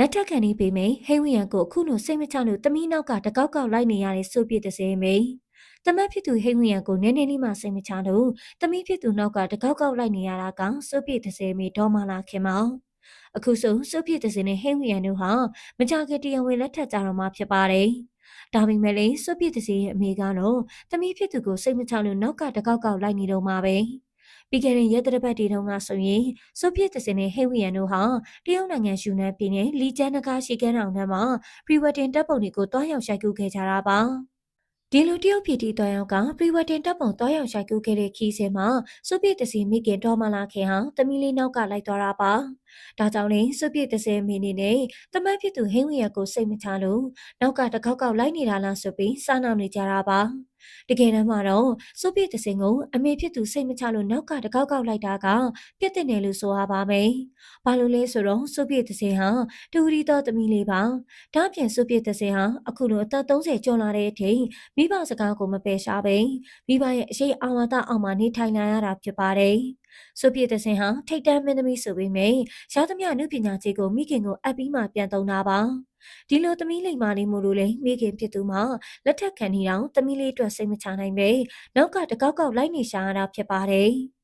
လက်ထက်ခံနေပေမယ့်ဟိဝရန်ကိုအခုလိုစိတ်မချလို့တမီးနောက်ကတကောက်ကောက်လိုက်နေရတဲ့ဆိုပြစ်တစ်စဲမိတမတ်ဖြစ်သူဟိဝရန်ကိုနည်းနည်းလေးမှစိတ်မချလို့တမီးဖြစ်သူနောက်ကတကောက်ကောက်လိုက်နေရတာကဆိုပြစ်တစ်စဲမိဒေါ်မလာခင်မောင်အခုဆိုဆိုပြစ်တစ်စဲနဲ့ဟိဝရန်တို့ဟာမကြခင်တရားဝင်လက်ထက်ကြတော့မှဖြစ်ပါတယ်ဒါပေမဲ့လည်းစွပြစ်တစီရဲ့အမေကတော့တမီးဖြစ်သူကိုစိတ်မချလို့နောက်ကတကောက်ကောက်လိုက်နေတော့မှာပဲ ပြီးခဲ့တဲ့ရက်တပတ်တီတုန်းကဆိုရင်ဆိုဗီယက်တစင်နဲ့ဟေဝီယန်တို့ဟာတရုတ်နိုင်ငံယူနန်ပြည်နယ်လီကျန်းနဂါရှိကန်းတောင်ထဲမှာပရီဝက်တင်တပ်ပုံတွေကိုတွားရောက်ရှိုက်ကူခဲ့ကြတာပါဒီလိုတရုတ်ပြည်တီတွားရောက်ကပရီဝက်တင်တပ်ပုံတွားရောက်ရှိုက်ကူခဲ့တဲ့ခီးစင်မှာဆိုဗီယက်တစင်မိခင်တော်မလာခင်ဟာတမီလေးနောက်ကလိုက်သွားတာပါဒါကြောင့်လေစွပြည့်30မိနစ်နဲ့တမတ်ဖြစ်သူဟင်းဝရကိုစိတ်မချလို့နောက်ကတကောက်ကောက်လိုက်နေတာလားဆိုပြီးစားနာနေကြတာပါတကယ်တမ်းမှာတော့စွပြည့်30ကိုအမေဖြစ်သူစိတ်မချလို့နောက်ကတကောက်ကောက်လိုက်တာကပြစ်တင်တယ်လို့ဆိုရပါမယ်။ဘာလို့လဲဆိုတော့စွပြည့်30ဟာတူရီတော်သမီးလေးပါ။ဒါပြင်စွပြည့်30ဟာအခုလိုအသက်30ကျော်လာတဲ့အချိန်မိဘစကားကိုမပယ်ရှားပဲမိဘရဲ့အရှိအာဝါဒအောက်မှာနေထိုင်လာရတာဖြစ်ပါတယ်။ ဆိုပြည့်တဲ့စင်ဟာထိတ်တန့်မင်းသမီးဆိုပေမဲ့ရသမျှနုပညာကြီးကိုမိခင်ကိုအပ်ပြီးမှပြန်သုံးတာပါဒီလိုသမီးလိမ္မာလေးမို့လို့လေမိခင်ဖြစ်သူမှလက်ထက်ခံနေတော့သမီးလေးအတွက်စိတ်မချနိုင်ပဲနောက်ကတကောက်ကောက်လိုက်နေရှာရတာဖြစ်ပါတယ်။